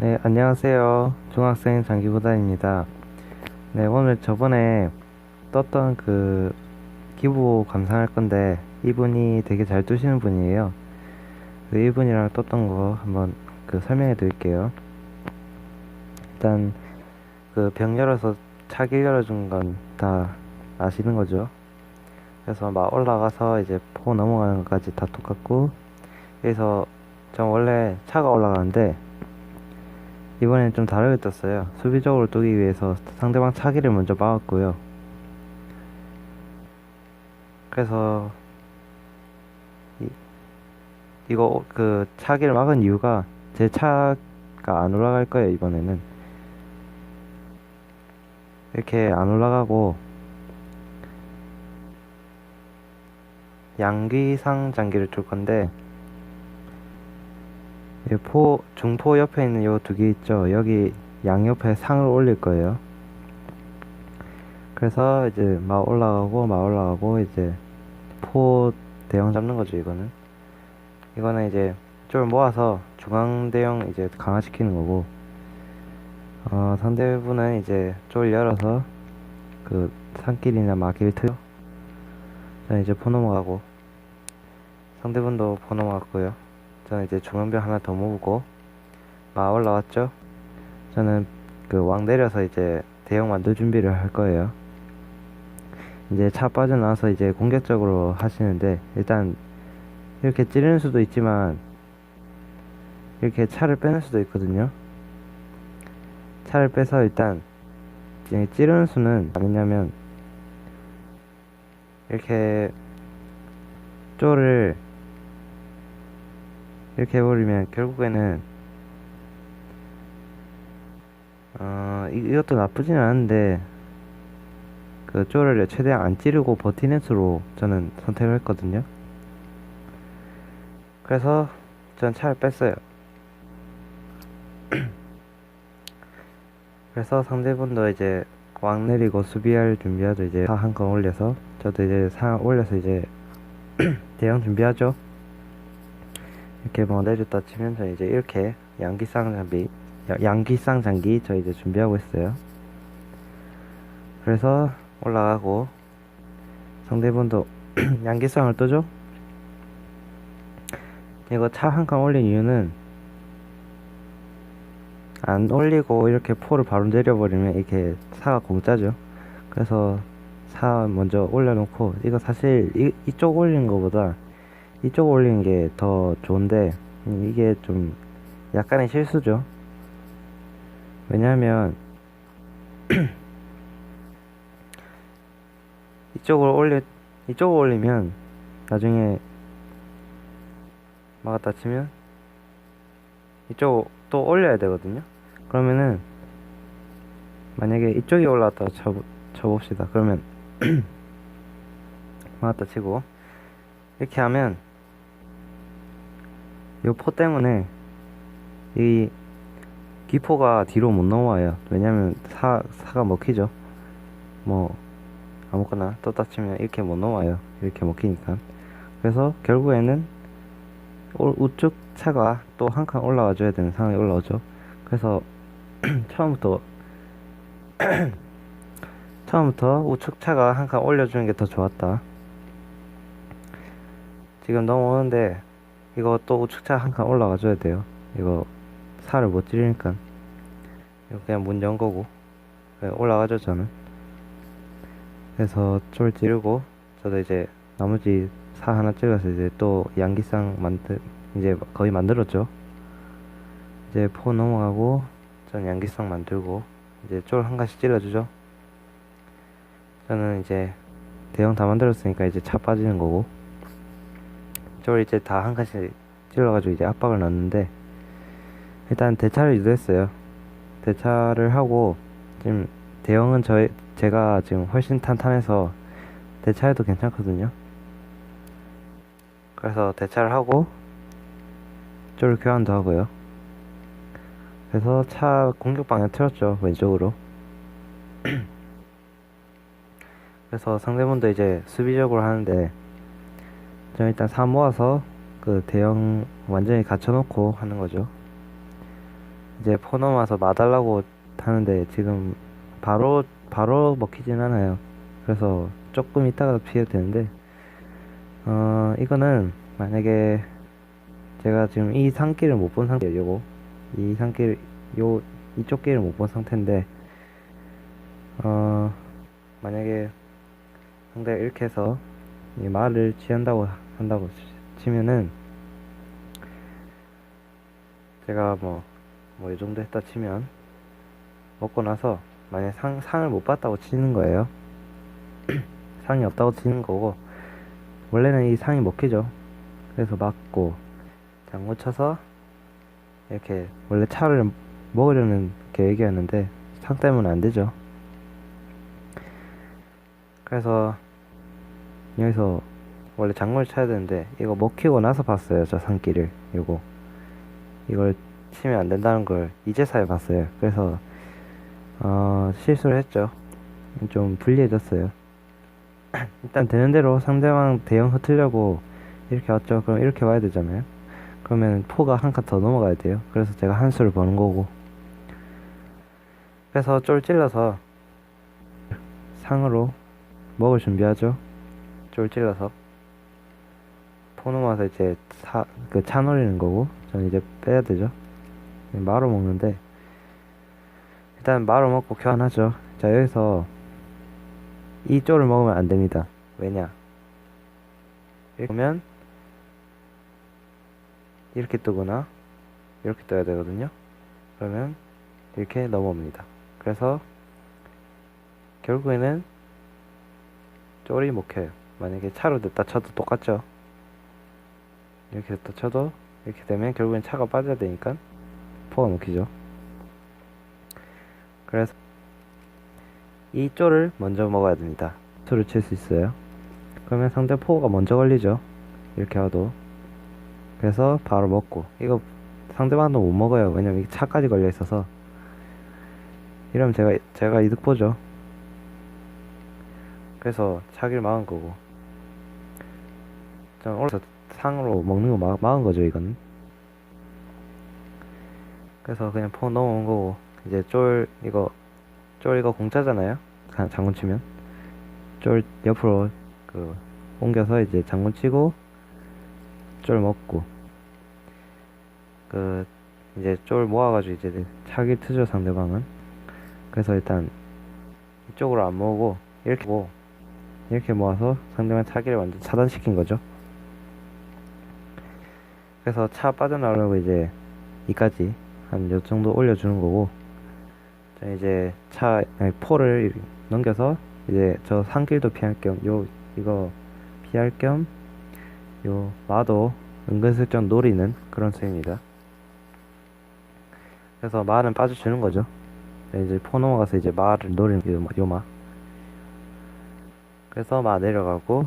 네, 안녕하세요. 중학생 장기부단입니다. 네, 오늘 저번에 떴던 그 기부 감상할 건데 이분이 되게 잘 두시는 분이에요. 그 이분이랑 떴던 거 한번 그 설명해 드릴게요. 일단 그 병 열어서 차길 열어준 건 다 아시는 거죠. 그래서 막 올라가서 이제 포 넘어가는 것까지 다 똑같고 그래서 전 원래 차가 올라가는데 이번엔 좀 다르게 떴어요. 수비적으로 뜨기 위해서 상대방 차기를 먼저 막았고요. 그래서 이, 이거 그 차기를 막은 이유가 제 차가 안 올라갈 거예요, 이번에는. 이렇게 안 올라가고 양귀상 장기를 줄 건데 이 포, 중포 옆에 있는 요 두 개 있죠. 여기 양옆에 상을 올릴 거예요. 그래서 이제 막 올라가고 막 올라가고 이제 포 대형 잡는 거죠, 이거는. 이거는 이제 쫄 모아서 중앙 대형 이제 강화시키는 거고 어, 상대분은 이제 쫄 열어서 그 산길이나 막길 트요. 저는 이제 포 넘어가고 상대분도 포 넘어갔고요. 저는 이제 중앙병 하나 더 모으고 막 올라왔죠. 저는 그 왕 내려서 이제 대형 만들 준비를 할 거예요. 이제 차 빠져나와서 이제 공격적으로 하시는데 일단 이렇게 찌르는 수도 있지만 이렇게 차를 빼는 수도 있거든요. 차를 빼서 일단 찌르는 수는 뭐냐면 이렇게 쪼를 이렇게 해버리면 결국에는 어 이- 이것도 나쁘진 않은데 그 쪼를 최대한 안 찌르고 버티는 수로 저는 선택을 했거든요. 그래서 전 차를 뺐어요. 그래서 상대분도 이제 왕 내리고 수비할 준비하죠. 이제 사한건 올려서 저도 이제 사 올려서 이제 대형 준비하죠. 이렇게 뭐 내렸다 치면 저 이제 이렇게 양기쌍 장비 야- 양기쌍 장기 저 이제 준비하고 있어요. 그래서 올라가고 상대분도 양기쌍을 뜨죠. 이거 차 한 칸 올린 이유는 안 올리고 이렇게 포를 바로 내려버리면 이렇게 사가 공짜죠. 그래서 사 먼저 올려놓고 이거 사실 이, 이쪽 올리는 거보다 이쪽 올리는 게 더 좋은데 음, 이게 좀 약간의 실수죠. 왜냐하면 이쪽을 올리 이쪽을 올리면 나중에 막았다 치면 이쪽 또 올려야 되거든요. 그러면은 만약에 이쪽이 올라왔다 쳐 쳐봅시다. 그러면 막았다 치고 이렇게 하면 요포 때문에 이 기포가 뒤로 못 넘어와요. 왜냐면 사 사가 먹히죠. 뭐 아무거나 떴다 치면 이렇게 못 넘어와요. 이렇게 먹히니까. 그래서 결국에는 올- 우측 차가 또 한 칸 올라와 줘야 되는 상황이 올라오죠. 그래서 처음부터 처음부터 우측 차가 한 칸 올려주는 게 더 좋았다. 지금 넘어오는데 이거 또 우측차 한 칸 올라가 줘야 돼요. 이거 살을 못 찌르니까 이거 그냥 문 연 거고 올라가죠 저는. 그래서 쫄 찌르고 저도 이제 나머지 사 하나 찔러서 이제 또 양기상 만들 이제 거의 만들었죠. 이제 포 넘어가고 전 양기상 만들고 이제 쫄 한 가지 찔러주죠. 저는 이제 대형 다 만들었으니까 이제 차 빠지는 거고 쫄 이제 다 한 칸씩 찔러가지고 이제 압박을 넣었는데 일단 대차를 유도했어요. 대차를 하고 지금 대형은 저희 제가 지금 훨씬 탄탄해서 대차해도 괜찮거든요. 그래서 대차를 하고 쫄 교환도 하고요. 그래서 차 공격 방향 틀었죠 왼쪽으로. 그래서 상대분도 이제 수비적으로 하는데 저 일단 사 모아서 그 대형 완전히 갖춰놓고 하는 거죠. 이제 포 넘어와서 마달라고 하는데 지금 바로 바로 먹히진 않아요. 그래서 조금 있다가 피해도 되는데 어 이거는 만약에 제가 지금 이 산길을 못 본 상태예요. 요거 이 산길 요 이쪽 길을 못 본 상태인데 어 만약에 상대가 이렇게 해서 이 말을 취한다고 한다고 치- 치면은 제가 뭐 뭐 이 정도 했다 치면 먹고 나서 만약 상 상을 못 봤다고 치는 거예요. 상이 없다고 치는 거고 원래는 이 상이 먹히죠. 그래서 맞고 장구 쳐서 이렇게 원래 차를 먹으려는 계획이었는데 상 때문에 안 되죠. 그래서 여기서 원래 장구를 쳐야 되는데 이거 먹히고 나서 봤어요. 저 산길을 이거 이걸 치면 안 된다는 걸 이제서야 봤어요. 그래서 어, 실수를 했죠. 좀 불리해졌어요. 일단 되는 대로 상대방 대형 흩으려고 이렇게 왔죠. 그럼 이렇게 와야 되잖아요. 그러면 포가 한 칸 더 넘어가야 돼요. 그래서 제가 한 수를 버는 거고. 그래서 쫄 찔러서 상으로 먹을 준비하죠. 쫄 찔러서 포 넘어와서 이제 사, 그차 노리는 거고 저는 이제 빼야 되죠. 마로 먹는데 일단 마로 먹고 교환하죠. 자 여기서 이 쪼를 먹으면 안 됩니다. 왜냐? 보면 이렇게 뜨거나 이렇게 떠야 되거든요. 그러면 이렇게 넘어옵니다. 그래서 결국에는 쫄이 먹혀요. 만약에 차로 됐다 쳐도 똑같죠. 이렇게 됐다 쳐도 이렇게 되면 결국엔 차가 빠져야 되니까 포가 먹히죠. 그래서 이 쪼를 먼저 먹어야 됩니다. 쪼를 칠 수 있어요. 그러면 상대 포가 먼저 걸리죠. 이렇게 와도. 그래서 바로 먹고. 이거 상대방도 못 먹어요. 왜냐면 이 차까지 걸려 있어서. 이러면 제가, 제가 이득 보죠. 그래서 차기를 막은 거고. 전 올라서 상으로 먹는 거 막, 막은 거죠, 이거는. 그래서 그냥 포 넘어온 거고. 이제 쫄, 이거, 쫄 이거 공짜잖아요. 자- 장군 치면. 쫄 옆으로 그 옮겨서 이제 장군 치고 쫄 먹고 그 이제 쫄 모아가지고 이제 차기 트죠 상대방은. 그래서 일단 이쪽으로 안 모으고 이렇게 모고 이렇게 모아서 상대방 차기를 완전 차단시킨 거죠. 그래서 차 빠져나오려고 이제 이까지 한 요 정도 올려주는 거고 자 이제 차 포를 넘겨서 이제 저 산길도 피할 겸 요 이거 피할 겸 요 마도 은근슬쩍 노리는 그런 수입니다. 그래서 마는 빠져주는 거죠. 네, 이제 포 넘어가서 이제 마를 노리는 요, 요 마. 그래서 마 내려가고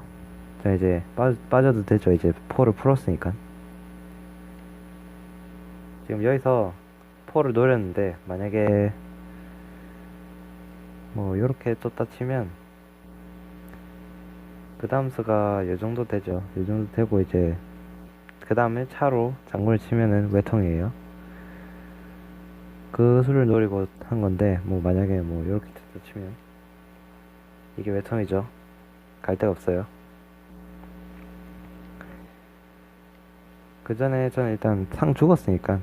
자 이제 빠, 빠져도 되죠. 이제 포를 풀었으니까. 지금 여기서 포를 노렸는데 만약에 뭐 요렇게 떴다 치면 그 다음 수가 요 정도 되죠. 요 정도 되고 이제 그 다음에 차로 장군을 치면은 외통이에요. 그 수를 노리고 한 건데 뭐 만약에 뭐 요렇게 떴다 치면 이게 외통이죠. 갈 데가 없어요. 그 전에 저는 일단 상 죽었으니까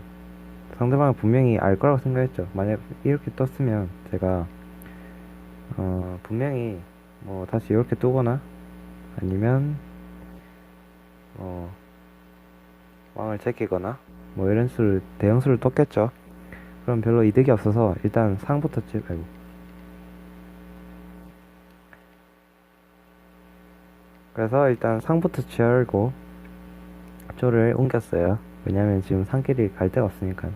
상대방은 분명히 알 거라고 생각했죠. 만약 이렇게 떴으면 제가 어 분명히 뭐 다시 이렇게 뜨거나 아니면 뭐 왕을 제끼거나 뭐 이런 수를 대형 수를 떴겠죠. 그럼 별로 이득이 없어서 일단 상부터 치 아이고 그래서 일단 상부터 취하고 쪼를 옮겼어요. 왜냐면 지금 산길이 갈 데가 없으니까.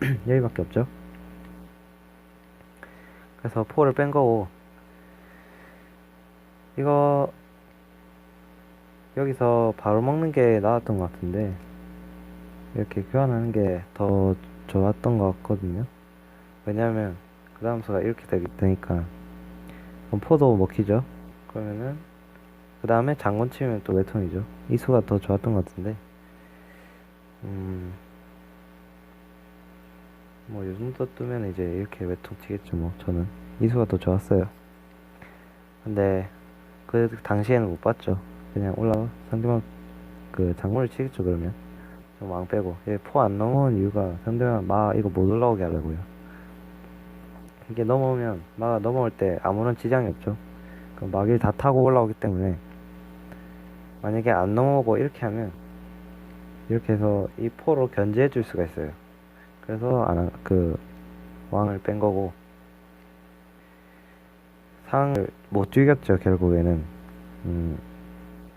여기밖에 없죠. 그래서 포를 뺀 거고 이거 여기서 바로 먹는 게 나았던 것 같은데 이렇게 교환하는 게 더 좋았던 것 같거든요. 왜냐면 그 다음 수가 이렇게 되니까 그럼 포도 먹히죠. 그러면은 그 다음에 장군 치면 또 외통이죠. 이 수가 더 좋았던 것 같은데 음 뭐요 정도 뜨면 이제 이렇게 외통 치겠죠 뭐. 저는. 이수가 더 좋았어요. 근데 그 당시에는 못 봤죠. 그냥 올라가 상대방 그 장문을 치겠죠 그러면. 좀왕 빼고. 포 안 넘어온 이유가 상대방 마 이거 못 올라오게 하려고요. 이게 넘어오면 마가 넘어올 때 아무런 지장이 없죠. 그럼 막일 다 타고 올라오기 때문에 만약에 안 넘어오고 이렇게 하면 이렇게 해서 이 포로 견제해 줄 수가 있어요 그래서 안, 그 왕을 뺀 거고 상을 못 죽였죠 결국에는. 음,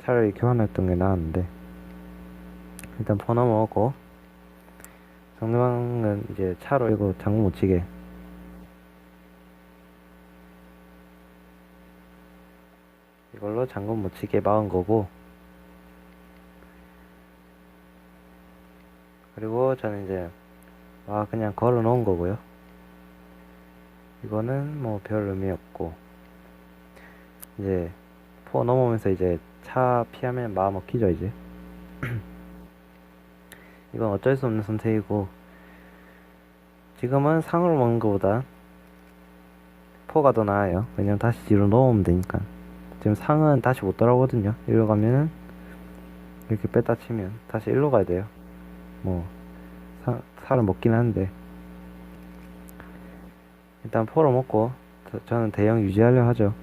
차라리 교환했던 게 나았는데. 일단 포 넘어오고 상대방은 이제 차로 이거 장구 못 치게. 이걸로 장구 못 치게 막은 거고. 그리고 저는 이제 아 그냥 걸어 놓은 거고요. 이거는 뭐 별 의미 없고. 이제 포 넘어오면서 이제 차 피하면 마음 먹히죠 이제. 이건 어쩔 수 없는 선택이고. 지금은 상으로 먹는 것보다 포가 더 나아요. 왜냐면 다시 뒤로 넘어오면 되니까. 지금 상은 다시 못 돌아오거든요. 이리로 가면은 이렇게 뺐다 치면 다시 일로 가야 돼요. 뭐 사, 살을 먹긴 하는데. 일단 포로 먹고 저, 저는 대형 유지하려 하죠.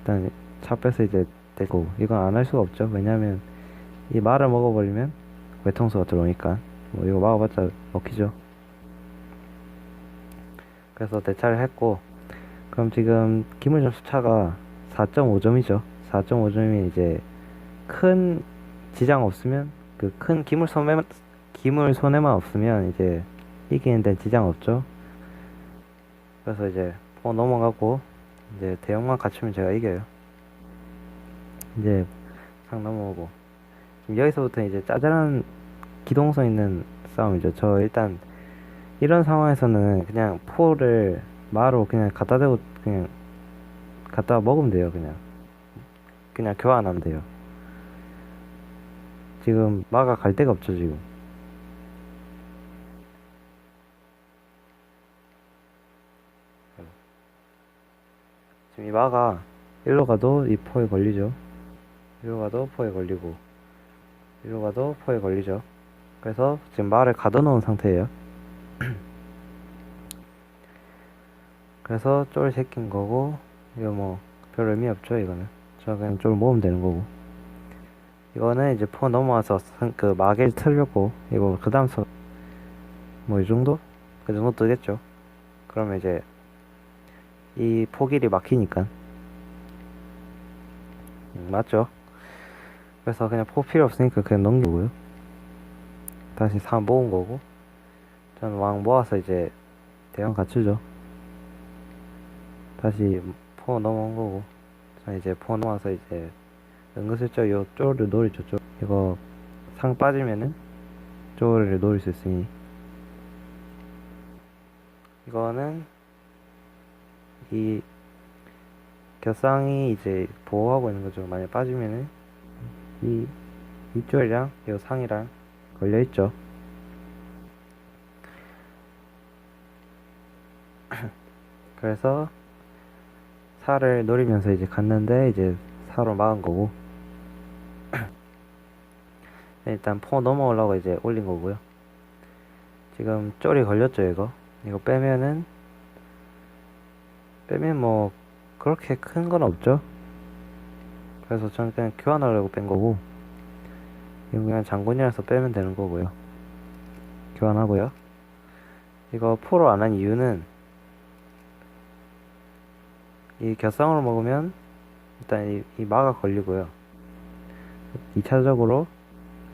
일단 차 빼서 이제 되고. 이건 안 할 수가 없죠. 왜냐면 이 말을 먹어버리면 외통수가 들어오니까. 뭐 이거 막아봤자 먹히죠. 그래서 대차를 했고. 그럼 지금 기물 점수 차가 4.5점이죠. 4.5점이 이제 큰 지장 없으면 그 큰 기물 손해만 기물 손해만 없으면 이제 이기는 데 지장 없죠. 그래서 이제 포 넘어가고 이제 대형만 갖추면 제가 이겨요. 이제 상 넘어오고. 지금 여기서부터 이제 짜잘한 기동성 있는 싸움이죠. 저 일단 이런 상황에서는 그냥 포를 마로 그냥 갖다 대고 그냥 갖다 먹으면 돼요 그냥. 그냥 교환하면 돼요. 지금 마가 갈 데가 없죠 지금 이 마가 일로 가도 이 포에 걸리죠. 일로 가도 포에 걸리고 일로 가도 포에 걸리죠. 그래서 지금 마를 가둬놓은 상태예요. 그래서 쫄 새낀 거고 이거 뭐 별 의미 없죠 이거는. 저 그냥 쫄 모으면 되는 거고. 이거는 이제 포 넘어와서 상- 그 마개를 틀려고 이거 그 다음 서 뭐 이 정도? 그 정도 뜨겠죠. 그러면 이제 이 포길이 막히니까. 음, 맞죠? 그래서 그냥 포 필요 없으니까 그냥 넘기고요. 다시 사 모은 거고. 저는 왕 모아서 이제 대형 갖추죠. 다시 포 넘어온 거고. 저는 이제 포 넘어와서 이제 은근슬쩍 요 쪼를 노리죠 쪼. 이거 상 빠지면은 쪼를 노릴 수 있으니. 이거는 이 겹상이 이제 보호하고 있는 거죠 만약 빠지면은 이 이쪽이랑 이 상이랑 걸려 있죠. 그래서 살을 노리면서 이제 갔는데 이제 사로 막은 거고. 일단 포 넘어오려고 이제 올린 거고요. 지금 쫄이 걸렸죠 이거. 이거 빼면은 빼면 뭐 그렇게 큰 건 없죠. 그래서 저는 그냥 교환하려고 뺀 거고 이건 그냥 장군이라서 빼면 되는 거고요. 교환하고요. 이거 포로 안 한 이유는 이 곁상으로 먹으면 일단 이, 이 마가 걸리고요. 2차적으로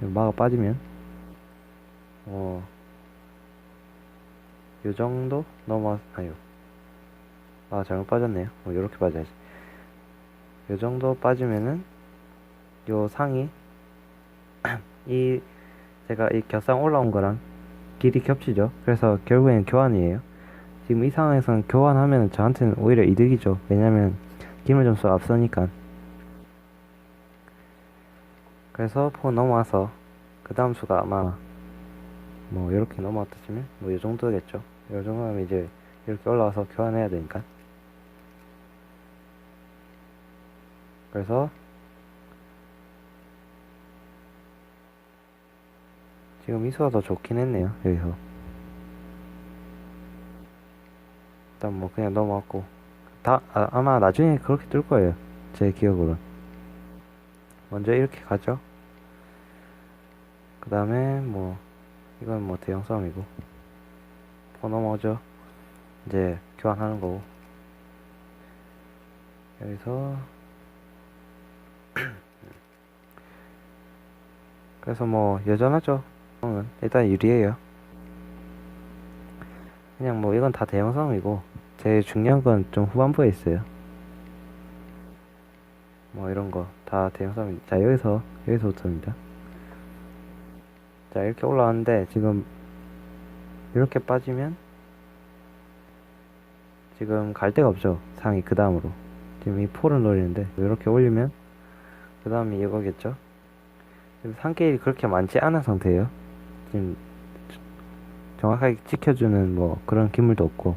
마가 빠지면 어, 요 정도 넘어 아유 아 잘못 빠졌네요. 뭐 요렇게 빠져야지. 요 정도 빠지면은 요 상이 이 제가 이 겹상 올라온 거랑 길이 겹치죠. 그래서 결국엔 교환이에요. 지금 이 상황에서는 교환하면 저한테는 오히려 이득이죠. 왜냐면 기물 점수 앞서니까. 그래서 포 넘어와서 그 다음 수가 아마 뭐 이렇게 넘어왔다 치면 뭐 이 정도겠죠. 이 정도면 이제 이렇게 올라와서 교환해야 되니까. 그래서 지금 미수가 더 좋긴 했네요. 여기서 일단 뭐 그냥 넘어왔고 다 아, 아마 나중에 그렇게 뜰 거예요. 제 기억으로. 먼저 이렇게 가죠. 그 다음에 뭐 이건 뭐 대형 싸움이고 포 넘어오죠. 이제 교환하는 거고 여기서 그래서 뭐 여전하죠. 은 일단 유리해요. 그냥 뭐 이건 다 대형 싸움이고 제일 중요한 건 좀 후반부에 있어요. 뭐 이런 거 다 대형 싸움. 자 여기서 여기서부터입니다. 자 이렇게 올라왔는데 지금 이렇게 빠지면 지금 갈 데가 없죠 상이 그 다음으로 지금 이 포를 노리는데 이렇게 올리면 그 다음이 이거겠죠? 지금 상게일이 그렇게 많지 않은 상태예요. 지금 정확하게 지켜주는 뭐 그런 기물도 없고.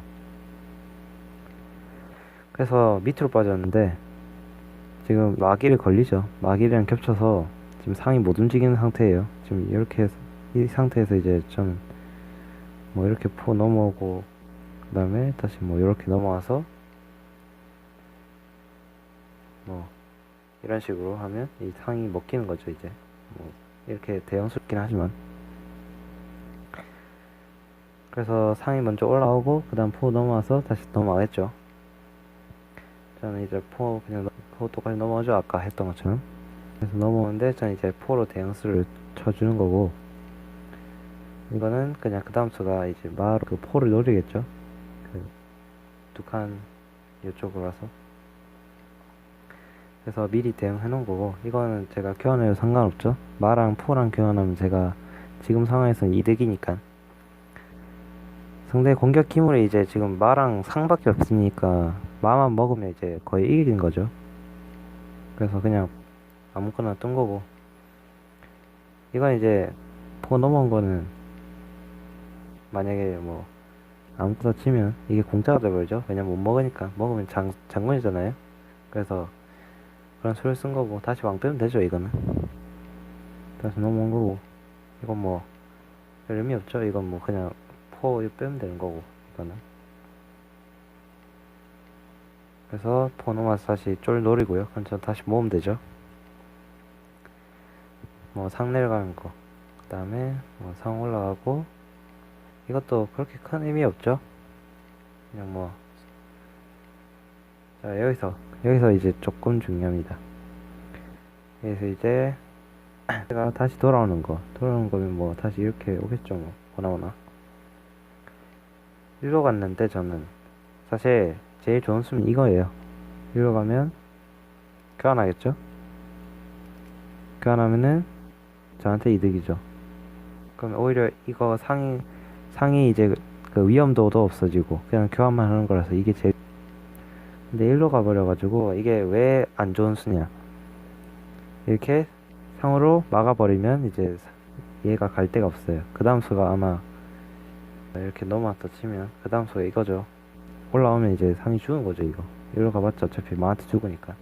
그래서 밑으로 빠졌는데 지금 마기를 걸리죠. 마기랑 겹쳐서 지금 상이 못 움직이는 상태예요. 지금 이렇게 해서 이 상태에서 이제 저는 뭐 이렇게 포 넘어오고 그 다음에 다시 뭐 이렇게 넘어와서 뭐 이런 식으로 하면 이 상이 먹히는 거죠 이제. 뭐 이렇게 대형스럽긴 하지만. 그래서 상이 먼저 올라오고 그 다음 포 넘어와서 다시 넘어가겠죠. 저는 이제 포 그냥 넘- 포 똑같이 넘어오죠? 아까 했던 것처럼. 그래서 넘어오는데 저는 이제 포로 대형수를 쳐주는 거고 이거는 그냥 그 다음 수가 이제 바로 그 포를 노리겠죠. 그 두 칸 이쪽으로 와서. 그래서 미리 대응해 놓은 거고 이거는 제가 교환해도 상관없죠. 마랑 포랑 교환하면 제가 지금 상황에서는 이득이니까. 상대 공격 기물이 이제 지금 마랑 상밖에 없으니까 마만 먹으면 이제 거의 이긴 거죠. 그래서 그냥 아무거나 뜬 거고 이건 이제 포 넘어온 거는 만약에 뭐 아무거나 치면 이게 공짜가 돼버리죠 왜냐면 못 먹으니까 먹으면 장, 장군이잖아요 그래서 그런 수를 쓴 거고 다시 왕 빼면 되죠 이거는. 다시 넘어온 거고. 이건 뭐별 의미 없죠. 이건 뭐 그냥 포 빼면 되는 거고 이거는. 그래서 포 넘어서 다시 쫄 노리고요. 그럼 저 다시 모으면 되죠. 뭐 상 내려가는 거. 그 다음에 뭐 상 올라가고 이것도 그렇게 큰 의미 없죠. 그냥 뭐 자, 여기서 여기서 이제 조금 중요합니다. 여기서 이제 제가 다시 돌아오는 거 돌아오는 거면 뭐 다시 이렇게 오겠죠 뭐. 보나보나. 일로 갔는데 저는 사실 제일 좋은 수는 이거예요. 일로 가면 교환하겠죠? 교환하면은 저한테 이득이죠. 그럼 오히려 이거 상이 상이 이제 그 위험도도 없어지고 그냥 교환만 하는 거라서 이게 제일 근데 일로 가버려가지고 이게 왜 안 좋은 수냐. 이렇게 상으로 막아버리면 이제 얘가 갈 데가 없어요. 그 다음 수가 아마 이렇게 넘어왔다 치면 그 다음 수가 이거죠. 올라오면 이제 상이 죽은 거죠 이거. 일로 가봤자 어차피 마한테 죽으니까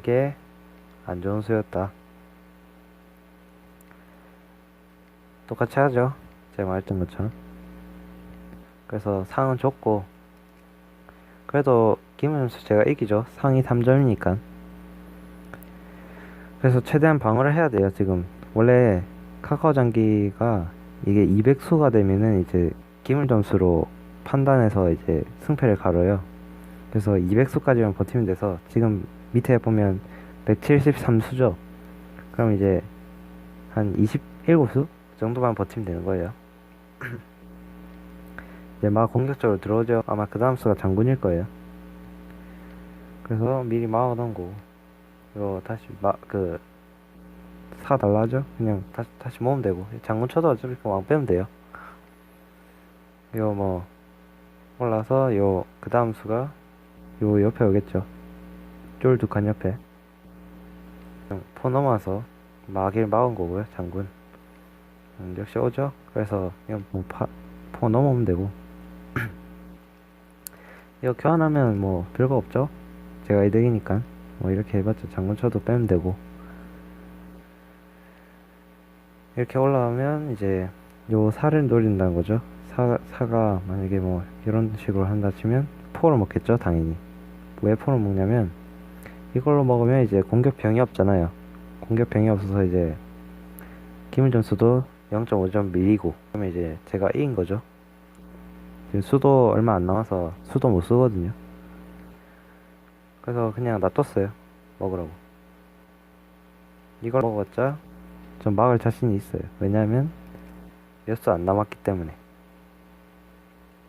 이게 안 좋은 수였다. 똑같이 하죠. 제가 말했던 것처럼. 그래서 상은 줬고, 그래도 김은수 제가 이기죠. 상이 3점이니까. 그래서 최대한 방어를 해야 돼요, 지금. 원래 카카오 장기가 이게 200수가 되면은 이제 기물 점수로 판단해서 이제 승패를 가려요. 그래서 200수까지만 버티면 돼서 지금 밑에 보면 173수죠. 그럼 이제 한 27수 정도만 버티면 되는 거예요. 이제 막 공격적으로 들어오죠. 아마 그 다음 수가 장군일 거예요. 그래서 미리 막아놓은 거고 이거 다시 막그 사달라 하죠 그냥 다시 다시 모으면 되고 장군 쳐도 어차피 그왕 빼면 돼요 이거 뭐 올라서 요 그 다음 수가 요 옆에 오겠죠? 쫄 두 칸 옆에. 포 넘어와서 막일 막은 거고요 장군. 음, 역시 오죠? 그래서 그냥 뭐 파, 포 넘어오면 되고. 이거 교환하면 뭐 별거 없죠? 제가 이득이니까. 뭐 이렇게 해봤자 장군 쳐도 빼면 되고. 이렇게 올라가면 이제 요 살을 노린다는 거죠. 사, 사가 만약에 뭐 이런 식으로 한다 치면 포를 먹겠죠 당연히 왜 포를 먹냐면 이걸로 먹으면 이제 공격 병이 없잖아요. 공격 병이 없어서 이제 기물 점수도 0.5점 밀리고 그러면 이제 제가 이긴 거죠. 지금 수도 얼마 안 남아서 수도 못 쓰거든요. 그래서 그냥 놔뒀어요. 먹으라고. 이걸 먹었자 좀 막을 자신이 있어요. 왜냐면 몇수 안 남았기 때문에.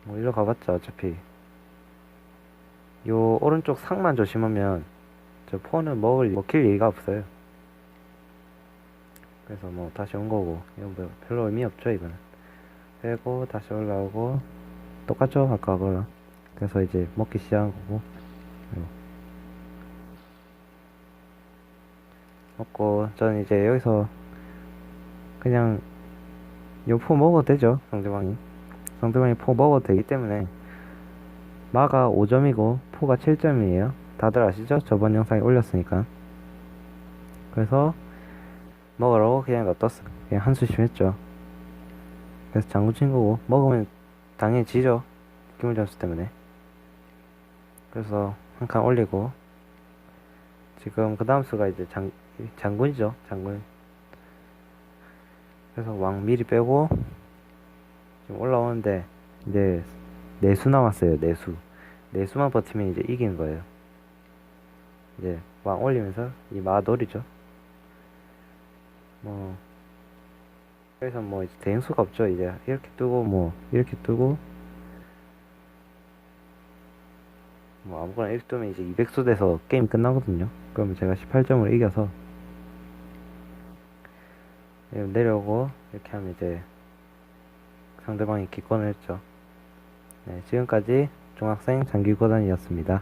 뭐 일로 가봤자 어차피 요 오른쪽 상만 조심하면 저 포는 먹을 먹힐 얘기가 없어요. 그래서 뭐 다시 온 거고 이건 뭐 별로 의미 없죠 이거는. 빼고 다시 올라오고 똑같죠 아까 그거랑 그래서 이제 먹기 시작한 거고. 이거. 먹고 저는 이제 여기서 그냥 요포 먹어도 되죠 상대방이. 상대방이 포 먹어도 되기 때문에 마가 5점이고 포가 7점이에요. 다들 아시죠? 저번 영상에 올렸으니까. 그래서 먹으라고 그냥 놔뒀어 그냥 한수심 했죠. 그래서 장구 친 거고 먹으면 당연히 지죠. 기물 점수 때문에. 그래서 한 칸 올리고 지금 그 다음 수가 이제 장, 장군이죠. 장군. 그래서 왕 미리 빼고 지금 올라오는데 이제 내수 남았어요 내수. 내수만 버티면 이제 이기는 거예요. 이제 왕 올리면서 이 마돌이죠. 뭐 그래서 뭐 이제 대응수가 없죠 이제. 이렇게 뜨고 뭐 이렇게 뜨고. 뭐 아무거나 이렇게 뜨면 이제 200수 돼서 게임 끝나거든요. 그러면 제가 18점으로 이겨서. 예, 내려오고 이렇게 하면 이제 상대방이 기권을 했죠 네, 지금까지 중학생 장기고단이었습니다